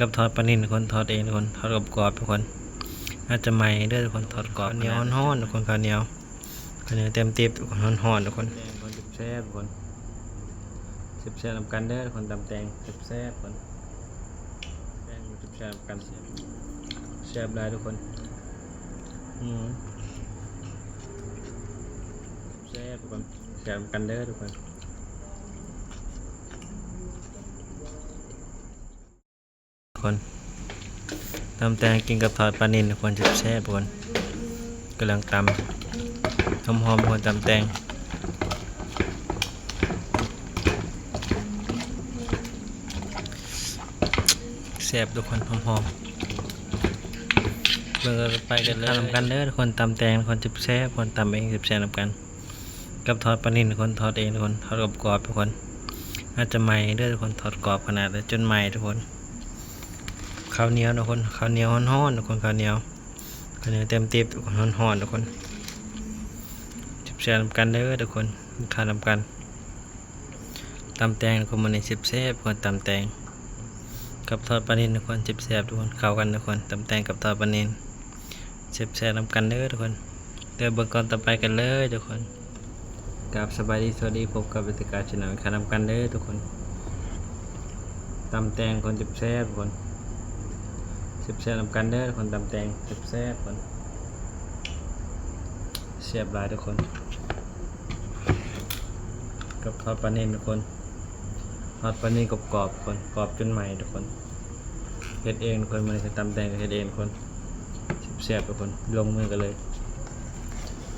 กับทอดปลานิ่นทุกคนทอดเองทุกคนทอดกรอบทุกคน อาจจะใหม่เด้อทุกคนทอดกรอบเหนียวฮ้อนทุกคนข้าวเหนียวข้าวเหนียวเต็มติบทุกคนฮ้อนๆทุกคนแตงคนแซ่บทุกคนแซ่บๆนำกันเด้อทุกคนตำแตงแซ่บๆทุกคนแตงแซ่บๆนำกันแซ่บได้ทุกคนอืมแซ่บทุกคนแซ่บนำกันเด้อทุกคน คนตำแตงกินกับทอดปลานิลควรจะแซ่บคนกำลังตำหอมหอมควรตำแตงแซ่บทุกคนหอมหอมเบิ่งไปกันเลยทำกันเด้อทุกคนตำแตงคนจะแซ่บคนตำเองจะแซ่บนำกัน กับทอดปลานิลคนทอดเองทุกคนทอดกรอบๆทุกคนอาจจะใหม่เด้อทุกคนทอดกรอบขนาดจนใหม่ทุกคน ข้าวเหนียวทุกคนข้าวเหนียวฮ้อนๆทุกคนข้าวเหนียวข้าวเหนียวเต็มเติบทุกคนฮ้อนๆทุกคนจิบแซ่บกันเด้อทุกคนทานนำกันตำแตงทุกคนมันในสิบแซ่บทุกคนตำแตงกับทอดปลาเนิลทุกคนจิบแซ่บทุกคนเข้ากันทุกคนตำแตงกับทอดปลานิลจิบแซ่บนำกันเด้อทุกคนเดี๋ยวเบิ่งก่อนต่อไปกันเลยทุกคนกับสบายดีสวัสดีพบกับวิทยการชนะขานำกันเด้อทุกคนตำแตงคนจิบแซ่บทุกคน แซ่บนำกันเด้อคนตำแตงสิบแซ่บคนเสียบลายทุกคน กับทอดปลาเน่นทุกคนทอดปลาเน่นกรอบกรอบๆคนกรอบจนใหม่ทุกคนเฮ็ดเองทุกคนมันจะตำแตงก็เฮ็ดเองคนสิบแซ่บทุกคนลงมือกันเลย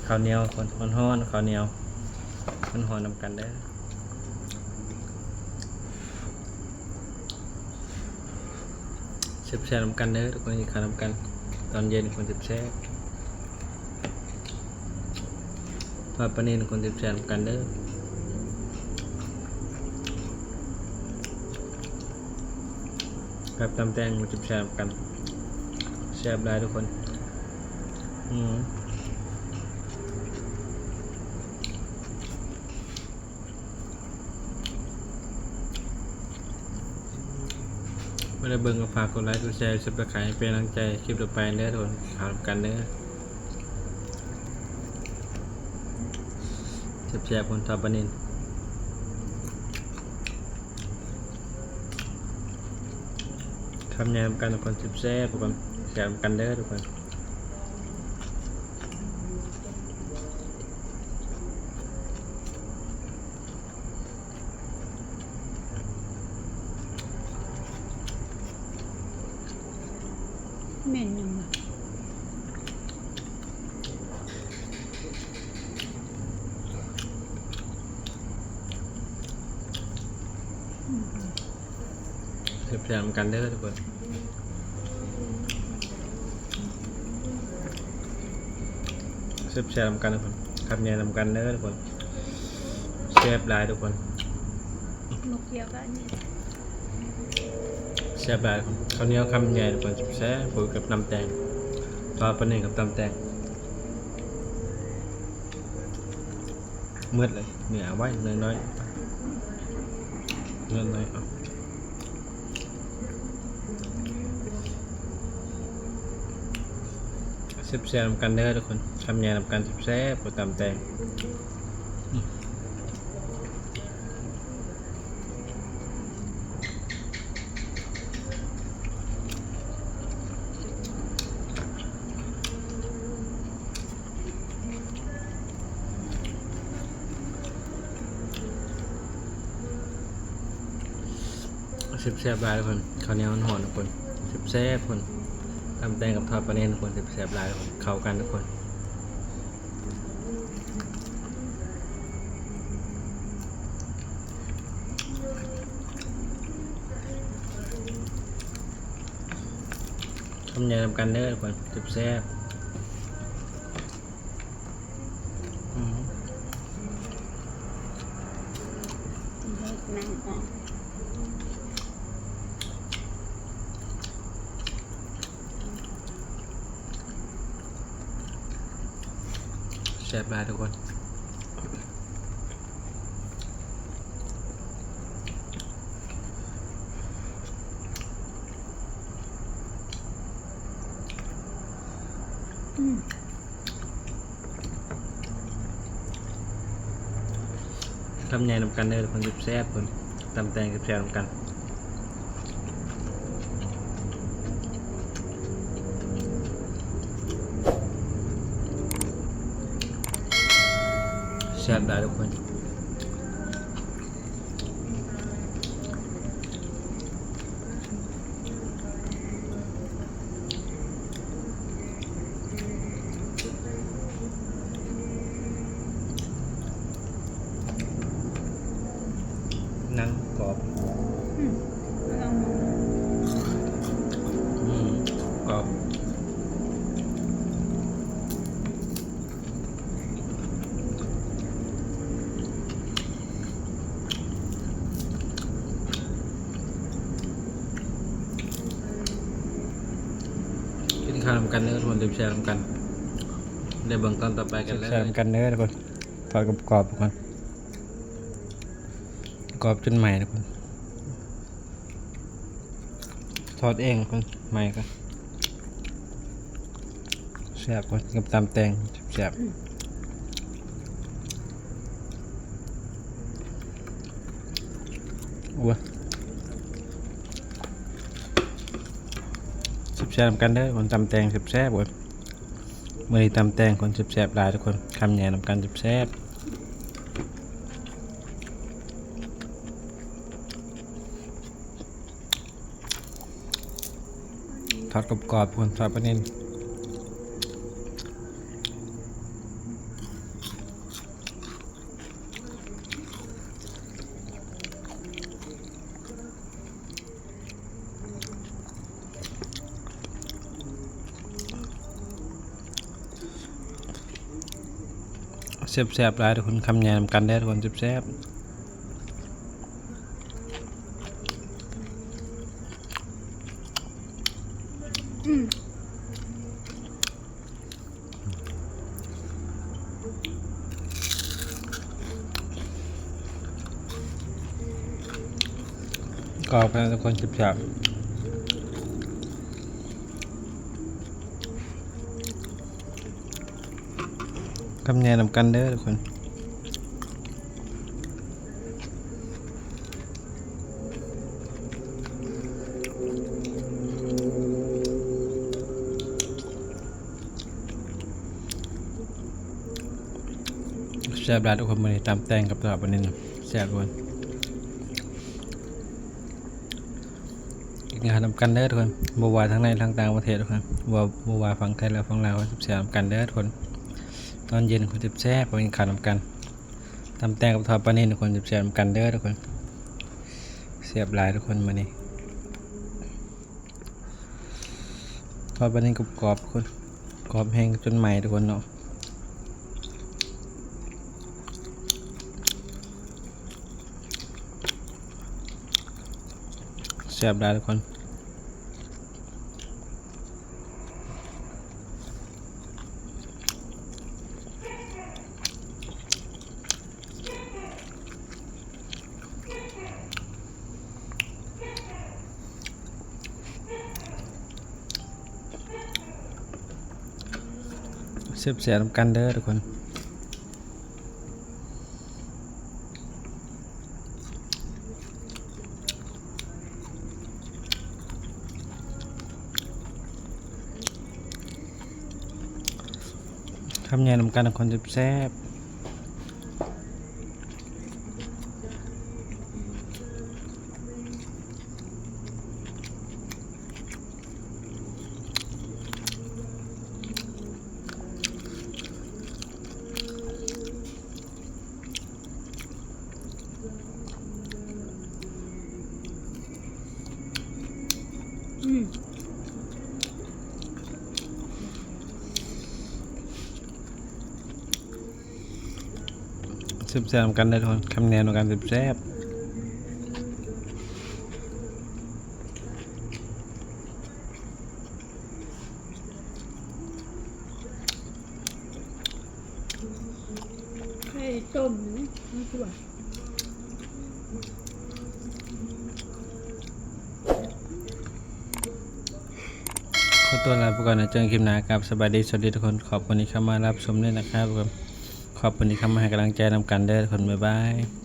ข้าวเหนียวคนฮ้อนๆข้าวเหนียวมันหอนนำกันได้ อเชฟแชร์นำกันเด้อทุกคนที่ขานำกัน ตอนเย็นคนเจ็บแชร์ทอดปลาเนนคนเจ็บแชร์นำกันเด้อกับตำแตงคนเจ็บแชร์นำกันแซ่บได้ทุกคน อืม ไม่ได้เบิ่งก็ฝากกดไลค์กดแชร์สับสไครต์เป็นกำลังใจคลิปต่อไปเด้อทุกคนขานำกันเด้อแชร์คนทอดปลาเนนทำงานกันทุกคนสิบแซ่บทุกคนแชร์กันเด้อทุกคน เหม็นยังไง เสียบ แชร์กันเด้อทุกคนเสียบแชร์กันทุกคนทำงานกันเด้อทุกคนแซ่บหลายทุกคนลูกเกียวก็อันนี้แซ่บหลายทุกคนข้าวเหนียวคำใหญ่ทุกคนแซ่บปุ๋ยกับน้ำแตงทอดปลาเน่งกับน้ำแตงมืดเลยเหนือไว้เนื้อน้อยเนื้อน้อยเอา เซฟแซมกันเด้อทุกคนทำงานนำกันแซ่บๆกดตามแตงเซฟแซบหลายทุกคนข้าวเหนียวหอนทุกคนเซฟแซ่บทุกคน ตำแตงกับทอดปลาเน่นทุกคนเซฟแซบหลายทุกคนเข้ากันทุกคนทำงานนำกันเด้อทุกคนจะแซ่บ ซ่บหลายทุกคนทำไงนำกันเด้อคนจุบแซ่บคนตำแตงจุบแซ่บนำกัน แซ่บได้ทุกคนหนังกรอบ ข้าวนำกันเนื้อทุกคนเดี๋ยวแชร์นำกันเดี๋ยวเบิ่งตอนต่อไปกันแล้วแชร์นำกันเนื้อทุกคนทอดกับกรอบทุกคนกรอบจนใหม่ทุกคนทอดเองคนใหม่ก็แซ่บคนกับตำแตงแซ่บอ้วสิ แซ่บนำกันเด้อคนตำแตงสิบแซ่บคนเมื่อนี้ตำแตงคนสิบแซ่บหลายทุกคนคำแหน่นำกันสิบแซ่บทอดกรอบๆคนทอดปลาเน้น แซ่บๆหลายทุกคนคำแย่นำกันได้ทุกคนแซ่บๆอืมกรอบนะทุกคนจับจั กำแนนำกันเด้อทุกคนแซ่บหลายทุกคนมาตามแต่งกับตลาดวันนี้นะแซ่บทุกคนงานทำกันเด้อทุกคนบัวาทั้งในทั้งต่างประเทศทุกคนบัวบวาฟังไทยและฟังลาวสิบกันเด้อทุกคน ตอนเย็นคนสิบแซ่บเป็นขานำกันทำแตงกับทอดปลาเนิ่ทุกคนสิบสามกันเด้อทุกคนเสียบหลายทุกคนมานี่ทอดปลาเนิ่กรอบๆทุกคนกรอบแห้งจนใหม่ทุกคนเนาะเสียบหลายทุกคน เสียบเสียนำกันเด้อทุกคนทำงานนำกันทุกคนจะแซ่บ แซ่บกันได้ทุกคนคำแนนของการสิบแซ่บไข่ต้มนี่ไม่ตัวขอตัวลาไปก่อนนะเจอกันคลิปหน้าครับสบายดีสวัสดีทุกคนขอบคุณที่เข้ามารับชมด้วยนะครับทุกคน ขอบคุณที่เข้ามาให้กำลังใจนำกันเด้อทุกคนบ๊ายบาย